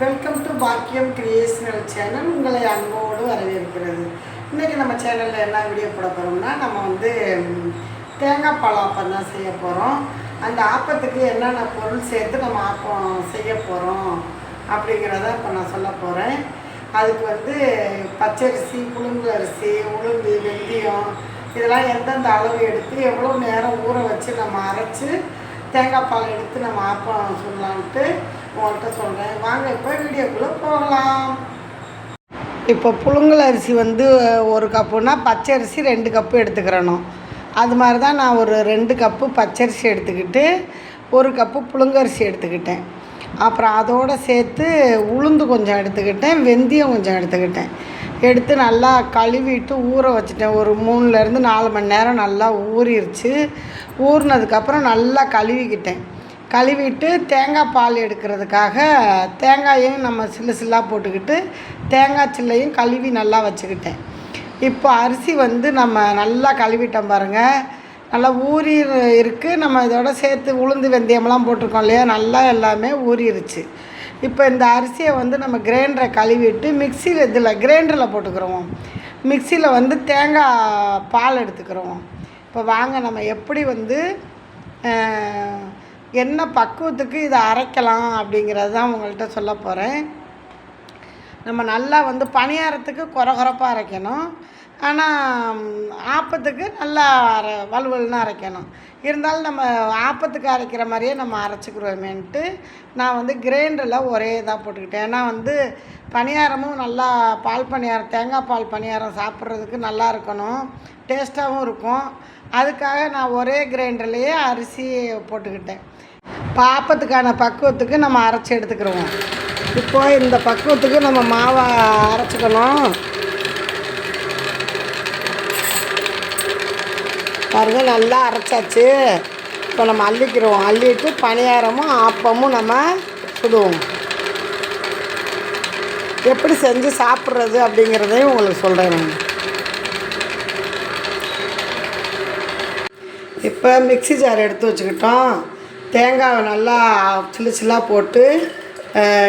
Welcome to Bakkiyam creational channel உங்களை அன்போடு வரவேற்கிறது. இன்றைக்கி நம்ம சேனலில் என்ன வீடியோ போட போகிறோம்னா நம்ம வந்து தேங்காய் பால் ஆப்பம் தான் செய்ய போகிறோம் அந்த ஆப்பத்துக்கு என்னென்ன பொருள் சேர்த்து நம்ம ஆப்பம் செய்ய போகிறோம் அப்படிங்கிறத இப்போ நான் சொல்ல போகிறேன் அதுக்கு வந்து பச்சரிசி புழுங்கு அரிசி உளுந்து வெந்தயம் இதெல்லாம் எந்தெந்த அளவு எடுத்து எவ்வளோ நேரம் ஊற வச்சு நம்ம அரைச்சி தேங்காய் பால் எடுத்து நம்ம ஆப்பம் சொல்லலான்ட்டு உங்கள்கிட்ட சொல்கிறேன் வாங்க இப்போ வீடியோக்குள்ளே போகலாம். இப்போ புழுங்கல் அரிசி வந்து ஒரு கப்புனா பச்சை அரிசி ரெண்டு கப்பு எடுத்துக்கிறணும். அது மாதிரி தான் நான் ஒரு ரெண்டு கப்பு பச்சரிசி எடுத்துக்கிட்டு ஒரு கப்பு புழுங்கரிசி எடுத்துக்கிட்டேன். அப்புறம் அதோடு சேர்த்து உளுந்து கொஞ்சம் எடுத்துக்கிட்டேன் வெந்தயம் கொஞ்சம் எடுத்துக்கிட்டேன். எடுத்து நல்லா கழுவிட்டு ஊற வச்சுட்டேன். ஒரு மூணுலேருந்து நாலு மணி நேரம் நல்லா ஊறிடுச்சு ஊறினதுக்கப்புறம் நல்லா கழுவிக்கிட்டேன். கழுவிட்டு தேங்காய் பால் எடுக்கிறதுக்காக தேங்காயையும் நம்ம சில்லு சில்லாக போட்டுக்கிட்டு தேங்காய் சில்லையும் கழுவி நல்லா வச்சுக்கிட்டேன். இப்போ அரிசி வந்து நம்ம நல்லா கழுவிட்டோம் பாருங்கள் நல்லா ஊறி இருக்குது நம்ம இதோட சேர்த்து உளுந்து வெந்தயம்லாம் போட்டிருக்கோம் இல்லையா? நல்லா எல்லாமே ஊறிடுச்சு இப்போ இந்த அரிசியை வந்து நம்ம கிரைண்டரை கழுவிட்டு மிக்சியில் இதில் கிரைண்டரில் போட்டுக்கிறோம். மிக்சியில் வந்து தேங்காய் பால் எடுத்துக்கிறோம். இப்போ வாங்க நம்ம எப்படி வந்து என்ன பக்குவத்துக்கு இதை அரைக்கலாம் அப்படிங்கிறது தான் உங்கள்கிட்ட சொல்ல போகிறேன் நம்ம நல்லா வந்து பணியாரத்துக்கு குறகுறப்பாக அரைக்கணும். ஆனால் ஆப்பத்துக்கு நல்லா அரை வலுவல்னு அரைக்கணும். இருந்தாலும் நம்ம ஆப்பத்துக்கு அரைக்கிற மாதிரியே நம்ம அரைச்சிக்கிறோமேன்ட்டு நான் வந்து கிரைண்டரில் ஒரே இதாக போட்டுக்கிட்டேன். ஏன்னா வந்து பணியாரமும் நல்லா பால் பணியாரம் தேங்காய் பால் பணியாரம் சாப்பிட்றதுக்கு நல்லா இருக்கணும். டேஸ்ட்டாகவும் இருக்கும். அதுக்காக நான் ஒரே கிரைண்டர்லேயே அரிசி போட்டுக்கிட்டேன். பாப்பத்துக்கான பக்குவத்துக்கு நம்ம அரைச்சி எடுத்துக்கிறோம் இப்போ இந்த பக்குவத்துக்கு நம்ம மாவை அரைச்சிக்கணும். பாருங்க நல்லா அரைச்சாச்சு. இப்போ நம்ம அள்ளிக்கிறோம். அள்ளிட்டு பணியாரமும் ஆப்பமும் நம்ம சுடுவோம். எப்படி செஞ்சு சாப்பிட்றது அப்படிங்கிறதையும் உங்களுக்கு சொல்கிறேன் நான். இப்போ மிக்ஸி ஜார் எடுத்து வச்சுக்கிட்டோம். தேங்காவை நல்லா சில்லு சில்லாக போட்டு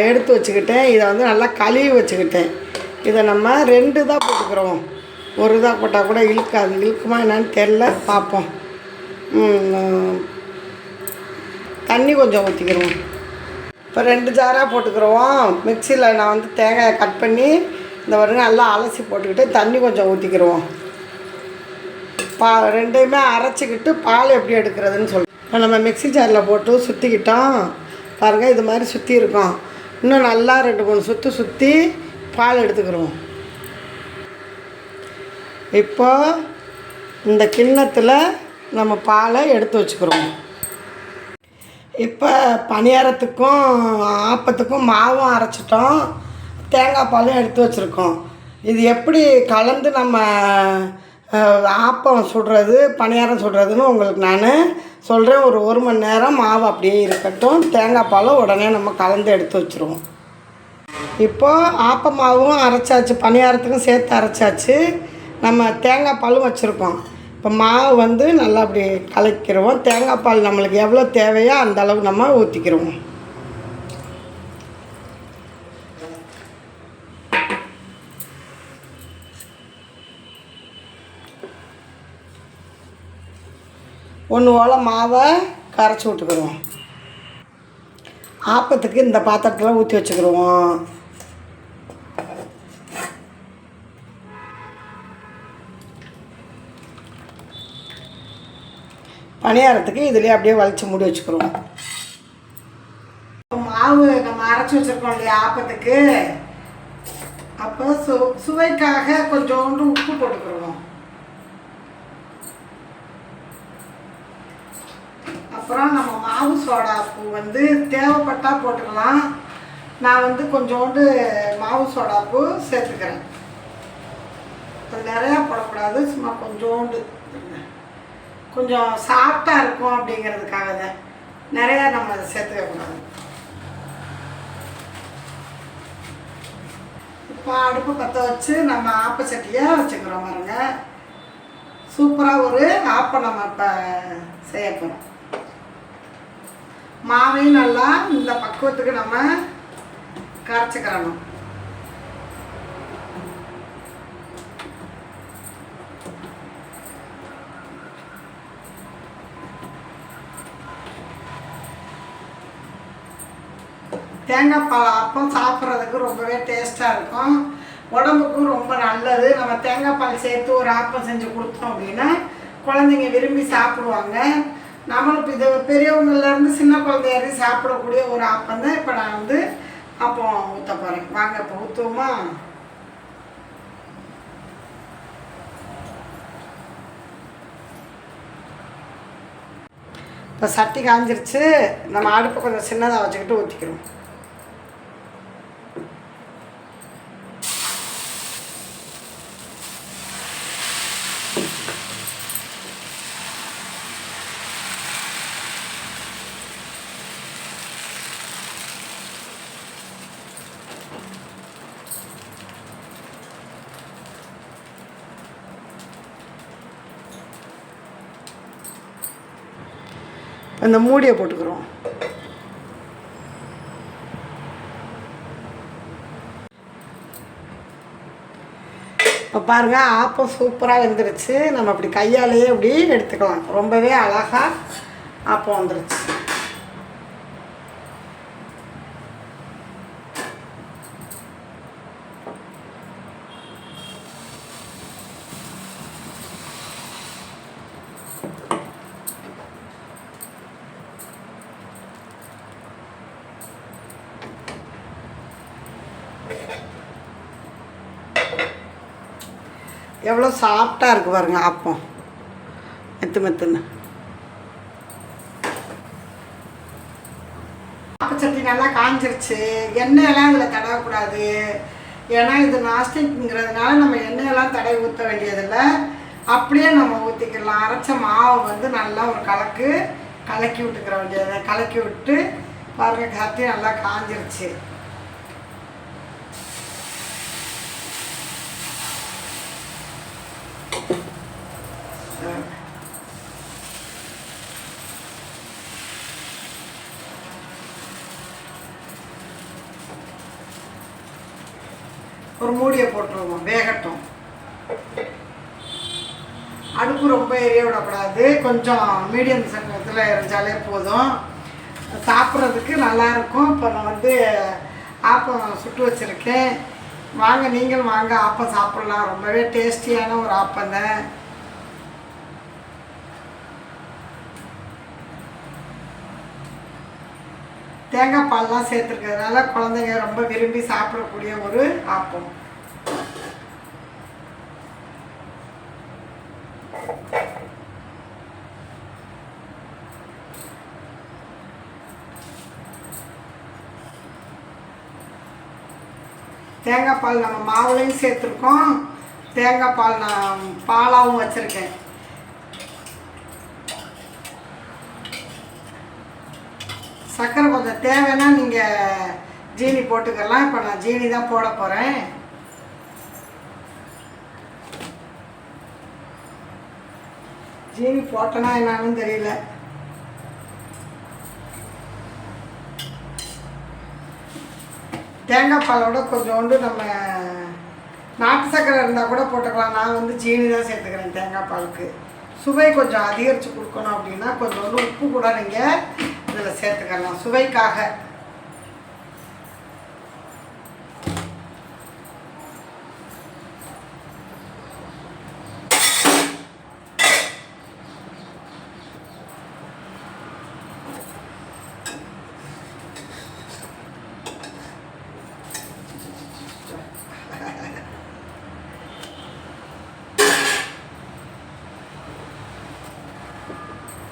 எடுத்து வச்சுக்கிட்டேன். இதை வந்து நல்லா கழுவி வச்சுக்கிட்டேன். இதை நம்ம ரெண்டு தான் போட்டுக்கிறோம். ஒரு இதாக போட்டால் கூட இழுக்காது. இழுக்குமா என்னான்னு தெரில பார்ப்போம். தண்ணி கொஞ்சம் ஊற்றிக்கிறோம் இப்போ ரெண்டு ஜாராக போட்டுக்கிறோம் மிக்சியில் நான் வந்து தேங்காயை கட் பண்ணி இந்த வருங்க நல்லா அலசி போட்டுக்கிட்டு தண்ணி கொஞ்சம் ஊற்றிக்கிறோம் பா ரெண்டையுமே அரைச்சிக்கிட்டு பால் எப்படி எடுக்கிறதுன்னு சொல்லி. இப்போ நம்ம மிக்ஸி ஜாரில் போட்டு சுற்றிக்கிட்டோம் பாருங்கள் இது மாதிரி சுற்றி இருக்கோம். இன்னும் நல்லா ரெண்டு மூணு சுற்று சுற்றி பால் எடுத்துக்கிறோம் இப்போது இந்த கிண்ணத்தில் நம்ம பாலை எடுத்து வச்சுக்கிறோம். இப்போ பணியாரத்துக்கும் ஆப்பத்துக்கும் மாவும் அரைச்சிட்டோம். தேங்காய் பாலும் எடுத்து வச்சுருக்கோம். இது எப்படி கலந்து நம்ம ஆப்பம் சுடுறது பணியாரம் சுடுறதுன்னு உங்களுக்கு நான் சொல்கிறேன் ஒரு ஒரு மணி நேரம் மாவு அப்படியே இருக்கட்டும். தேங்காய் பாலும் உடனே நம்ம கலந்து எடுத்து வச்சுருவோம். இப்போது ஆப்ப மாவும் அரைச்சாச்சு பணியாரத்துக்கும் சேர்த்து அரைச்சாச்சு. நம்ம தேங்காய் பாலும் வச்சுருக்கோம். இப்போ மாவு வந்து நல்லா அப்படி கலக்கிடுவோம் தேங்காய் பால் நம்மளுக்கு எவ்வளோ தேவையோ அந்த அளவு நம்ம ஊற்றிக்கிடுவோம் ஒன்று ஓலை மாவை கரைச்சி விட்டுக்கிடுவோம் ஆப்பத்துக்கு இந்த பாத்திரத்தில் ஊற்றி வச்சுக்கிடுவோம் பணியாரத்துக்கு இதுலேயே அப்படியே வளைச்சி மூடி வச்சுக்கிறோம் மாவு நம்ம அரைச்சி வச்சுருக்கோம் இல்லையா ஆப்பத்துக்கு. அப்போ சு சுவைக்காக கொஞ்சோண்டு உப்பு போட்டுக்கிடுவோம் அப்புறம் நம்ம மாவு சோடா பூ வந்து தேவைப்பட்டால் போட்டுக்கலாம். நான் வந்து கொஞ்சோண்டு மாவு சோடாப்பு சேர்த்துக்கிறேன். அது நிறையா போடக்கூடாது சும்மா கொஞ்சோண்டு. கொஞ்சம் சாஃப்டாக இருக்கும் அப்படிங்கிறதுக்காக தான் நிறையா நம்ம அதை சேர்த்துக்கக்கூடாது இப்போ அடுப்பு பற்ற வச்சு நம்ம ஆப்ப வச்சுக்கிறோம் பாருங்க. சூப்பராக ஒரு ஆப்பை நம்ம இப்போ செய்ய போகிறோம் மாவையும் நல்லா இந்த பக்குவத்துக்கு நம்ம கரைச்சிக்கிறணும். தேங்காய் பால் அப்பம் சாப்பிட்றதுக்கு ரொம்பவே டேஸ்ட்டாக இருக்கும். உடம்புக்கும் ரொம்ப நல்லது. நம்ம தேங்காய் பால் சேர்த்து ஒரு ஆப்பம் செஞ்சு கொடுத்தோம் அப்படின்னா குழந்தைங்க விரும்பி சாப்பிடுவாங்க. நம்மளுக்கு இது பெரியவங்கள்லேருந்து சின்ன குழந்தை சாப்பிடக்கூடிய ஒரு ஆப்பம் தான் இப்போ நான் வந்து அப்பம் ஊற்ற போகிறேன் வாங்க இப்போ ஊற்றுவோமா இப்போ சட்டி காஞ்சிருச்சு. நம்ம அடுப்பை கொஞ்சம் சின்னதாக வச்சுக்கிட்டு ஊற்றிக்கிறோம் அந்த மூடியை போட்டுக்கிறோம். இப்போ பாருங்கள் ஆப்பம் சூப்பராக வெந்துருச்சு. நம்ம அப்படி கையாலேயே அப்படி எடுத்துக்கலாம். ரொம்பவே அழகாக ஆப்பம் வந்துருச்சு. எவ்வளோ சாஃப்டாக இருக்குது பாருங்க ஆப்பம் மெத்து மெத்துன்னு. ஆப்பச்சட்டி நல்லா காஞ்சிருச்சு. எண்ணெயெல்லாம் இதில் தடவக்கூடாது. ஏன்னா இது நாஸ்டிக்ங்கிறதுனால நம்ம எண்ணெயெல்லாம் தடவி ஊற்ற வேண்டியதில்லை. அப்படியே நம்ம ஊற்றிக்கலாம் அரைச்ச மாவை வந்து நல்லா ஒரு கலக்கு கலக்கி விட்டுக்கிற வேண்டியது. கலக்கி விட்டு பாருங்க கத்தி நல்லா காஞ்சிருச்சு. ஒரு மூடியை போட்டுருவோம் வேகட்டும். அடுப்பு ரொம்ப எரிய விடக்கூடாது. கொஞ்சம் மீடியம் சங்கத்தில் எரிஞ்சாலே போதும். சாப்பிட்றதுக்கு நல்லாயிருக்கும். இப்போ நான் வந்து ஆப்பம் சுட்டு வச்சுருக்கேன். வாங்க நீங்களும் வாங்க. ஆப்பம் சாப்பிட்லாம். ரொம்பவே டேஸ்டியான ஒரு ஆப்பம் தான் தேங்காய் பால்லாம் சேர்த்துருக்கிறதுனால குழந்தைங்க ரொம்ப விரும்பி சாப்பிடக்கூடிய ஒரு ஆப்பம். தேங்காய் பால் நம்ம மாவுலையும் சேர்த்துருக்கோம். தேங்காய் பால் நான் பாலாகவும் வச்சுருக்கேன் சர்க்கரை கொஞ்சம் தேவைன்னா நீங்கள் ஜீனி போட்டுக்கலாம். இப்போ நான் ஜீனி தான் போட போகிறேன் ஜீனி போட்டனா என்னன்னு தெரியல. தேங்காய் பாலோட கொஞ்சோண்டு நம்ம நாட்டு சக்கரை இருந்தால் கூட போட்டுக்கலாம். நான் வந்து ஜீனி தான் சேர்த்துக்கிறேன் தேங்காய் பாலுக்கு. சுவை கொஞ்சம் அதிகரித்து கொடுக்கணும் அப்படின்னா கொஞ்சோண்டு உப்பு கூட நீங்கள் இதில் சேர்த்துக்கலாம். சுவைக்காக.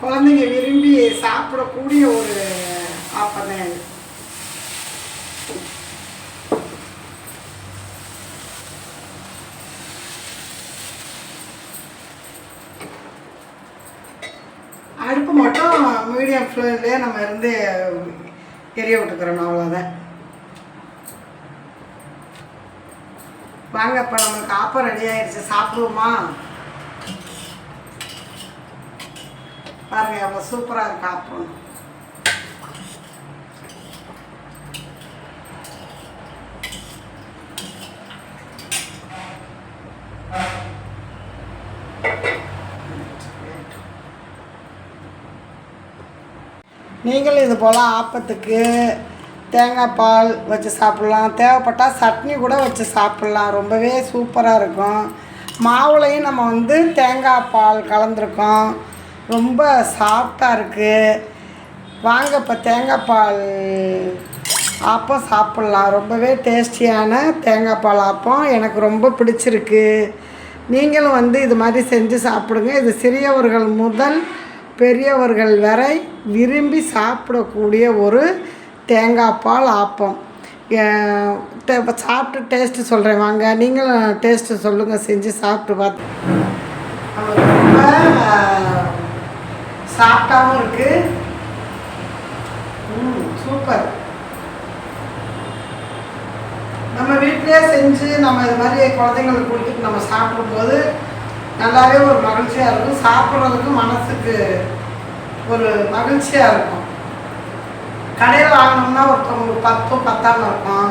குழந்தைங்க விரும்பி சாப்பிடக்கூடிய ஒரு ஆப்பம் தான் இது அடுப்பு மட்டும் மீடியம் ஃப்ளேம்லேயே நம்ம இருந்து எரிய விட்டுக்கிறோம் அவ்வளோதான் வாங்க இப்போ நமக்கு ஆப்பம் ரெடி ஆயிடுச்சு சாப்பிடுவோமா? பாருங்க எவ்வளோ சூப்பராக இருக்கு ஆப்பம். நீங்களும் இது போல் ஆப்பத்துக்கு தேங்காய் பால் வச்சு சாப்பிட்லாம். தேவைப்பட்டால் சட்னி கூட வச்சு சாப்பிட்லாம். ரொம்பவே சூப்பராக இருக்கும். மாவுலையும் நம்ம வந்து தேங்காய் பால் கலந்துருக்கோம். ரொம்ப சாஃப்டாக இருக்குது வாங்க இப்போ தேங்காய் பால் ஆப்பம் சாப்பிட்லாம். ரொம்பவே டேஸ்டியான தேங்காய் பால் ஆப்பம் எனக்கு ரொம்ப பிடிச்சிருக்கு. நீங்களும் வந்து இது மாதிரி செஞ்சு சாப்பிடுங்க. இது சிறியவர்கள் முதல் பெரியவர்கள் வரை விரும்பி சாப்பிடக்கூடிய ஒரு தேங்காய் பால் ஆப்பம். சாப்பிட்டு டேஸ்ட்டு சொல்கிறேன் வாங்க நீங்களும் டேஸ்ட்டு சொல்லுங்கள் செஞ்சு சாப்பிட்டு பார்த்து ரொம்ப சாஃப்டாகவும் இருக்குது சூப்பர். நம்ம வீட்டிலே செஞ்சு நம்ம இது மாதிரி குழந்தைங்களுக்கு கொடுத்துட்டு நம்ம சாப்பிடும்போது நல்லாவே ஒரு மகிழ்ச்சியாக இருக்கும். சாப்பிட்றதுக்கு மனசுக்கு ஒரு மகிழ்ச்சியாக இருக்கும். கடையில் வாங்கினோம்னா ஒருத்தவங்களுக்கு பத்தும் பத்தாம் இருக்கும்.